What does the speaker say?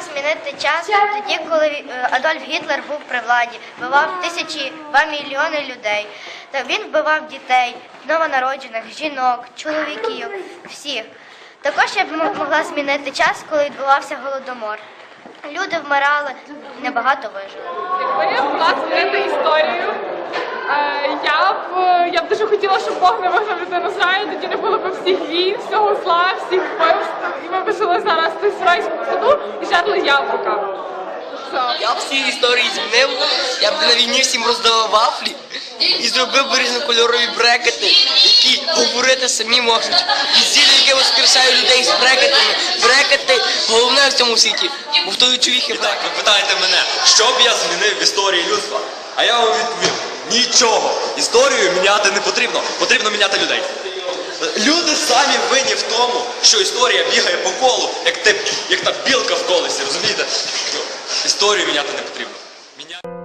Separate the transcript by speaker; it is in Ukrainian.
Speaker 1: змінити час тоді, коли е, Адольф Гітлер був при владі, вбивав тисячі, два мільйони людей. Та він вбивав дітей, новонароджених, жінок, чоловіків, всіх. Також я б могла змінити час, коли відбувався голодомор. Люди вмирали, небагато вижили.
Speaker 2: Якби я могла змінити історію, е, я б я б дуже хотіла, щоб Бог не вигнав людину з раю, тоді не було б всіх війн, всього зла, всіх вбивств, жерли яблука.
Speaker 3: Я б всі історії змінив, я б на війні всім роздавав вафлі і зробив би різнокольорові брекети, які говорити самі можуть. І зілля, яке воскрешає людей з брекетами. Брекети головне в цьому світі, бо в той чувіхи
Speaker 4: І так, ви питаєте мене, що б я змінив в історії людства? А я вам відповім: нічого. Історію міняти не потрібно, потрібно міняти людей. Люди самі винні в тому, що історія бігає по колу, як, те, Історію міняти не потрібно. Міня...